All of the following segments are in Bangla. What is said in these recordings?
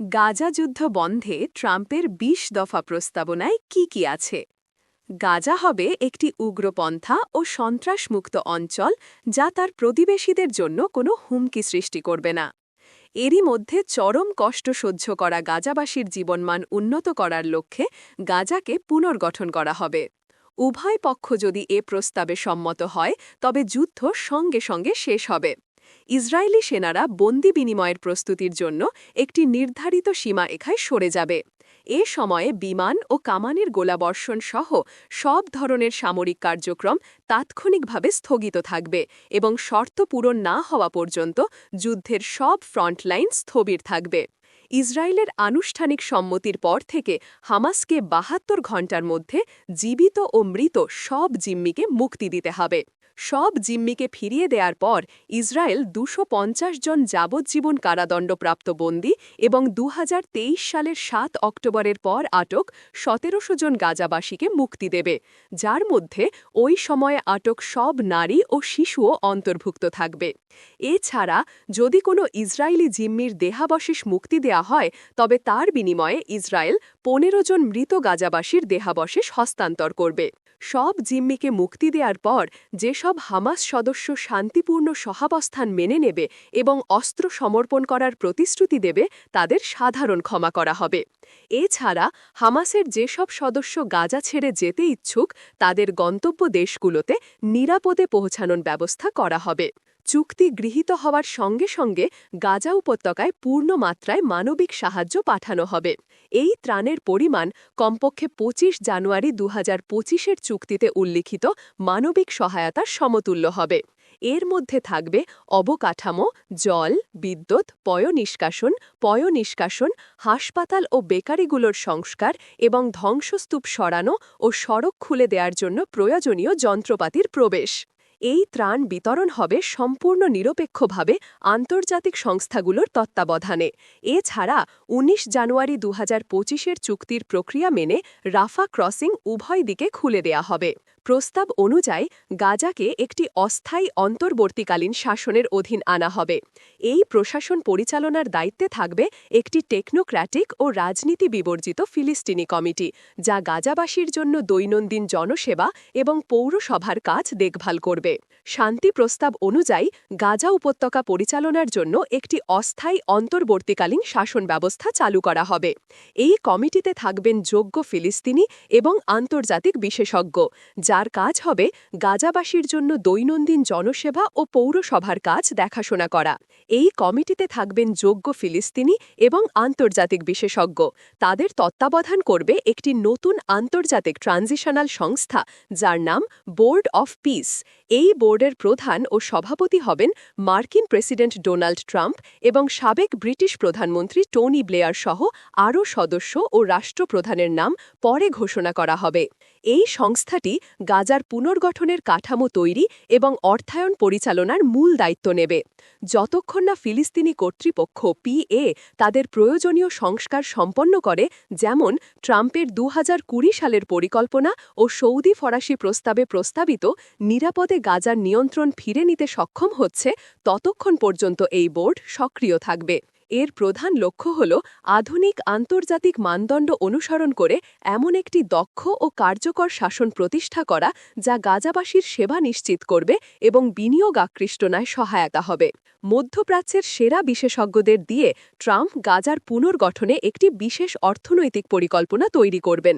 গাজা যুদ্ধ বন্ধে ট্রাম্পের ২০ দফা প্রস্তাবনায় কি কি আছে? গাজা হবে একটি উগ্রপন্থা ও সন্ত্রাসমুক্ত অঞ্চল যা তার প্রতিবেশীদের জন্য কোনো হুমকি সৃষ্টি করবে না। এরই মধ্যে চরম কষ্ট সহ্য করা গাজাবাসীর জীবনমান উন্নত করার লক্ষ্যে গাজাকে পুনর্গঠন করা হবে। উভয় পক্ষ যদি এ প্রস্তাবে সম্মত হয়, তবে যুদ্ধ সঙ্গে সঙ্গে শেষ হবে। ইসরায়েলি সেনারা বন্দি বিনিময়ের প্রস্তুতির জন্য একটি নির্ধারিত সীমা এখায় সরে যাবে। এ সময়ে বিমান ও কামানের গোলাবর্ষণ সহ সব ধরনের সামরিক কার্যক্রম তাৎক্ষণিকভাবে স্থগিত থাকবে এবং শর্ত পূরণ না হওয়া পর্যন্ত যুদ্ধের সব ফ্রন্টলাইন স্থবির থাকবে। ইসরায়েলের আনুষ্ঠানিক সম্মতির পর থেকে হামাসকে বাহাত্তর ঘণ্টার মধ্যে জীবিত ও মৃত সব জিম্মিকে মুক্তি দিতে হবে। সব জিম্মিকে ফিরিয়ে দেওয়ার পর ইসরায়েল দুশো জন যাবজ্জীবন কারাদণ্ডপ্রাপ্ত বন্দী এবং দু হাজার তেইশ সালের সাত অক্টোবরের পর আটক সতেরোশো জন গাজাবাসীকে মুক্তি দেবে, যার মধ্যে ওই সময়ে আটক সব নারী ও শিশুও অন্তর্ভুক্ত থাকবে। এছাড়া যদি কোনো ইসরায়েলি জিম্মির দেহাবশেষ মুক্তি দেয়া হয়, তবে তার বিনিময়ে ইসরায়েল পনেরো জন মৃত গাজাবাসীর দেহাবশেষ হস্তান্তর করবে। সব জিম্মিকে মুক্তি দেওয়ার পর যেসব হামাস সদস্য শান্তিপূর্ণ সহাবস্থান মেনে নেবে এবং অস্ত্র সমর্পণ করার প্রতিশ্রুতি দেবে, তাদের সাধারণ ক্ষমা করা হবে। এছাড়া হামাসের যেসব সদস্য গাজা ছেড়ে যেতে ইচ্ছুক, তাদের গন্তব্য দেশগুলোতে নিরাপদে পৌঁছানোর ব্যবস্থা করা হবে। চুক্তি গৃহীত হওয়ার সঙ্গে সঙ্গে গাজা উপত্যকায় পূর্ণ মাত্রায় মানবিক সাহায্য পাঠানো হবে। এই ত্রাণের পরিমাণ কমপক্ষে ২৫ জানুয়ারি দু হাজার চুক্তিতে উল্লিখিত মানবিক সহায়তার সমতুল্য হবে। এর মধ্যে থাকবে অবকাঠামো, জল, বিদ্যুৎ, পয়নিষ্কাশন পয়নিষ্কাশন, হাসপাতাল ও বেকারিগুলোর সংস্কার এবং ধ্বংসস্তূপ সরানো ও সড়ক খুলে দেওয়ার জন্য প্রয়োজনীয় যন্ত্রপাতির প্রবেশ। এই ত্রাণ বিতরণ হবে সম্পূর্ণ নিরপেক্ষভাবে আন্তর্জাতিক সংস্থাগুলোর তত্ত্বাবধানে। এছাড়া ১৯ জানুয়ারি দু হাজার চুক্তির প্রক্রিয়া মেনে রাফা ক্রসিং উভয় দিকে খুলে দেয়া হবে। প্রস্তাব অনুযায়ী গাজাকে একটি অস্থায়ী অন্তর্বর্তীকালীন শাসনের অধীন আনা হবে। এই প্রশাসন পরিচালনার দায়িত্বে থাকবে একটি টেকনোক্র্যাটিক ও রাজনীতি বিবর্জিত ফিলিস্তিনি কমিটি, যা গাজাবাসীর জন্য দৈনন্দিন জনসেবা এবং পৌরসভার কাজ দেখভাল করবে। শান্তি প্রস্তাব অনুযায়ী গাজা উপত্যকা পরিচালনার জন্য একটি অস্থায়ী অন্তর্বর্তীকালীন শাসন ব্যবস্থা চালু করা হবে। এই কমিটিতে থাকবেন যোগ্য ফিলিস্তিনি এবং আন্তর্জাতিক বিশেষজ্ঞ যার কাজ হবে গাজাবাসীর জন্য দৈনন্দিন জনসেবা ও পৌরসভার কাজ দেখাশোনা করা। এই কমিটিতে থাকবেন যোগ্য ফিলিস্তিনি এবং আন্তর্জাতিক বিশেষজ্ঞ। তাদের তত্ত্বাবধান করবে একটি নতুন আন্তর্জাতিক ট্রানজিশনাল সংস্থা, যার নাম বোর্ড অফ পিস। এই বোর্ডের প্রধান ও সভাপতি হবেন মার্কিন প্রেসিডেন্ট ডোনাল্ড ট্রাম্প এবং সাবেক ব্রিটিশ প্রধানমন্ত্রী টনি ব্লেয়ার সহ আরও সদস্য ও রাষ্ট্রপ্রধানের নাম পরে ঘোষণা করা হবে। এই সংস্থাটি গাজার পুনর্গঠনের কাঠামো তৈরি এবং অর্থায়ন পরিচালনার মূল দায়িত্ব নেবে। যতক্ষণ না ফিলিস্তিনি কর্তৃপক্ষ পিএ তাদের প্রয়োজনীয় সংস্কার সম্পন্ন করে, যেমন ট্রাম্পের দু হাজার কুড়ি সালের পরিকল্পনা ও সৌদি ফরাসি প্রস্তাবে প্রস্তাবিত নিরাপদে গাজার নিয়ন্ত্রণ ফিরে নিতে সক্ষম হচ্ছে, ততক্ষণ পর্যন্ত এই বোর্ড সক্রিয় থাকবে। এর প্রধান লক্ষ্য হল আধুনিক আন্তর্জাতিক মানদণ্ড অনুসরণ করে এমন একটি দক্ষ ও কার্যকর শাসন প্রতিষ্ঠা করা যা গাজাবাসীর সেবা নিশ্চিত করবে এবং বিনিয়োগ আকৃষ্টনায় সহায়তা হবে। মধ্যপ্রাচ্যের সেরা বিশেষজ্ঞদের দিয়ে ট্রাম্প গাজার পুনর্গঠনে একটি বিশেষ অর্থনৈতিক পরিকল্পনা তৈরি করবেন।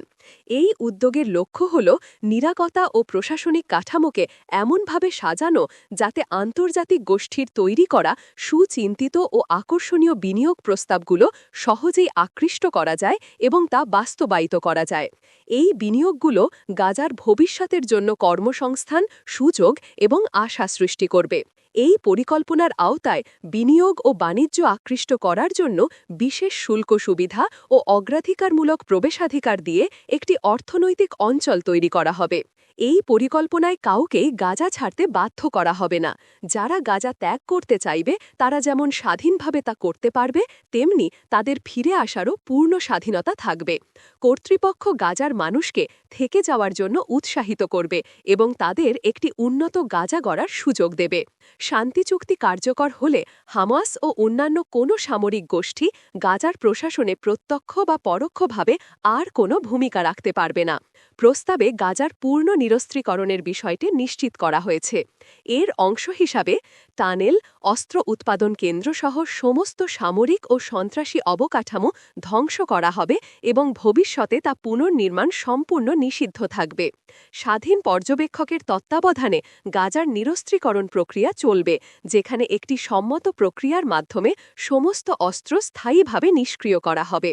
এই উদ্যোগের লক্ষ্য হল নিরাপত্তা ও প্রশাসনিক কাঠামোকে এমনভাবে সাজানো যাতে আন্তর্জাতিক গোষ্ঠীর তৈরি করা সুচিন্তিত ও আকর্ষণীয় বিনিয়োগ প্রস্তাবগুলো সহজেই আকৃষ্ট করা যায় এবং তা বাস্তবায়িত করা যায়। এই বিনিয়োগগুলো গাজার ভবিষ্যতের জন্য কর্মসংস্থান, সুযোগ এবং আশা সৃষ্টি করবে। এই পরিকল্পনার আওতায় বিনিয়োগ ও বাণিজ্য আকৃষ্ট করার জন্য বিশেষ শুল্ক সুবিধা ও অগ্রাধিকারমূলক প্রবেশাধিকার দিয়ে একটি অর্থনৈতিক অঞ্চল তৈরি করা হবে। এই পরিকল্পনায় কাউকেই গাজা ছাড়তে বাধ্য করা হবে না। যারা গাজা ত্যাগ করতে চাইবে, তারা যেমন স্বাধীনভাবে তা করতে পারবে, তেমনি তাদের ফিরে আসারও পূর্ণ স্বাধীনতা থাকবে। কর্তৃপক্ষ গাজার মানুষকে থেকে যাওয়ার জন্য উৎসাহিত করবে এবং তাদের একটি উন্নত গাজা গড়ার সুযোগ দেবে। শান্তি চুক্তি কার্যকর হলে হামাস ও অন্যান্য কোনো সামরিক গোষ্ঠী গাজার প্রশাসনে প্রত্যক্ষ বা পরোক্ষভাবে আর কোনো ভূমিকা রাখতে পারবে না। প্রস্তাবে গাজার পূর্ণ নিরস্ত্রীকরণের বিষয়টি নিশ্চিত করা হয়েছে। এর অংশ হিসাবে, টানেল, অস্ত্র উৎপাদন কেন্দ্রসহ সমস্ত সামরিক ও সন্ত্রাসী অবকাঠামো ধ্বংস করা হবে এবং ভবিষ্যতে তা পুনর্নির্মাণ সম্পূর্ণ নিষিদ্ধ থাকবে। স্বাধীন পর্যবেক্ষকের তত্ত্বাবধানে গাজার নিরস্ত্রীকরণ প্রক্রিয়া চলবে, যেখানে একটি সম্মত প্রক্রিয়ার মাধ্যমে সমস্ত অস্ত্র স্থায়ীভাবে নিষ্ক্রিয় করা হবে।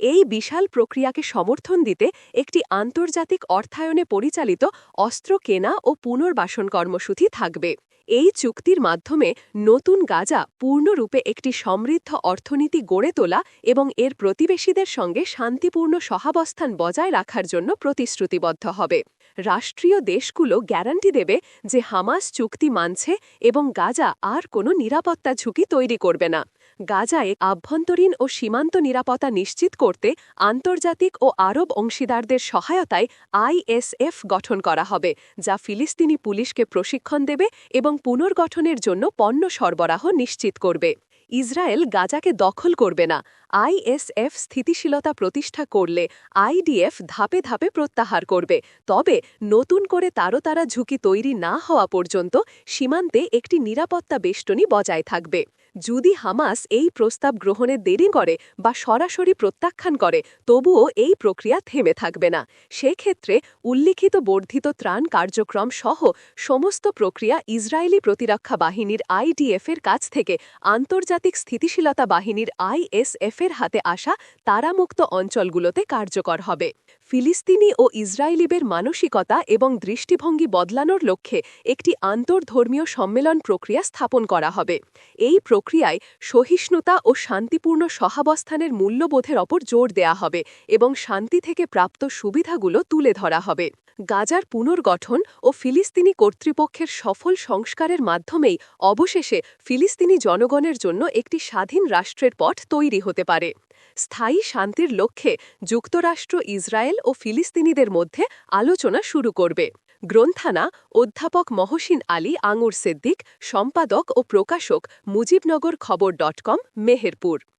এই বিশাল প্রক্রিয়াকে সমর্থন দিতে একটি আন্তর্জাতিক অর্থায়নে পরিচালিত অস্ত্র কেনা ও পুনর্বাসন কর্মসূচি থাকবে। এই চুক্তির মাধ্যমে নতুন গাজা পূর্ণরূপে একটি সমৃদ্ধ অর্থনীতি গড়ে তোলা এবং এর প্রতিবেশীদের সঙ্গে শান্তিপূর্ণ সহাবস্থান বজায় রাখার জন্য প্রতিশ্রুতিবদ্ধ হবে। রাষ্ট্রীয় দেশগুলো গ্যারান্টি দেবে যে হামাস চুক্তি মানছে এবং গাজা আর কোনো নিরাপত্তা ঝুঁকি তৈরি করবে না। গাজায় আভ্যন্তরীণ ও সীমান্ত নিরাপত্তা নিশ্চিত করতে আন্তর্জাতিক ও আরব অংশীদারদের সহায়তায় আইএসএফ গঠন করা হবে, যা ফিলিস্তিনি পুলিশকে প্রশিক্ষণ দেবে এবং পুনর্গঠনের জন্য পণ্য সরবরাহ নিশ্চিত করবে। ইসরায়েল গাজাকে দখল করবে না। আইএসএফ স্থিতিশীলতা প্রতিষ্ঠা করলে আইডিএফ ধাপে ধাপে প্রত্যাহার করবে। তবে নতুন করে তারতারা ঝুঁকি তৈরি না হওয়া পর্যন্ত সীমান্তে একটি নিরাপত্তা বেষ্টনী বজায় থাকবে। যদি হামাস এই প্রস্তাব গ্রহণে দেরি করে বা সরাসরি প্রত্যাখ্যান করে, তবুও এই প্রক্রিয়া থেমে থাকবে না। সেক্ষেত্রে উল্লিখিত বর্ধিত ত্রাণ কার্যক্রম সহ সমস্ত প্রক্রিয়া ইসরায়েলি প্রতিরক্ষা বাহিনীর আইডিএফের কাছ থেকে আন্তর্জাতিক স্থিতিশীলতা বাহিনীর আইএসএফের হাতে আসা তারামুক্ত অঞ্চলগুলোতে কার্যকর হবে। ফিলিস্তিনি ও ইসরায়েলিবের মানসিকতা এবং দৃষ্টিভঙ্গি বদলানোর লক্ষ্যে একটি আন্তর্ধর্মীয় সম্মেলন প্রক্রিয়া স্থাপন করা হবে। এই প্রক্রিয়ায় সহিষ্ণুতা ও শান্তিপূর্ণ সহাবস্থানের মূল্যবোধের ওপর জোর দেয়া হবে এবং শান্তি থেকে প্রাপ্ত সুবিধাগুলো তুলে ধরা হবে। গাজার পুনর্গঠন ও ফিলিস্তিনি কর্তৃপক্ষের সফল সংস্কারের মাধ্যমেই অবশেষে ফিলিস্তিনি জনগণের জন্য একটি স্বাধীন রাষ্ট্রের পথ তৈরি হতে পারে। স্থায়ী শান্তির লক্ষ্যে যুক্তরাষ্ট্র, ইসরায়েল ও ফিলিস্তিনিদের মধ্যে আলোচনা শুরু করবে। গ্রন্থানা অধ্যাপক মহসিন আলী আঙুর সিদ্দিক সম্পাদক ও প্রকাশক মুজিবনগর খবর ডট কম মেহেরপুর।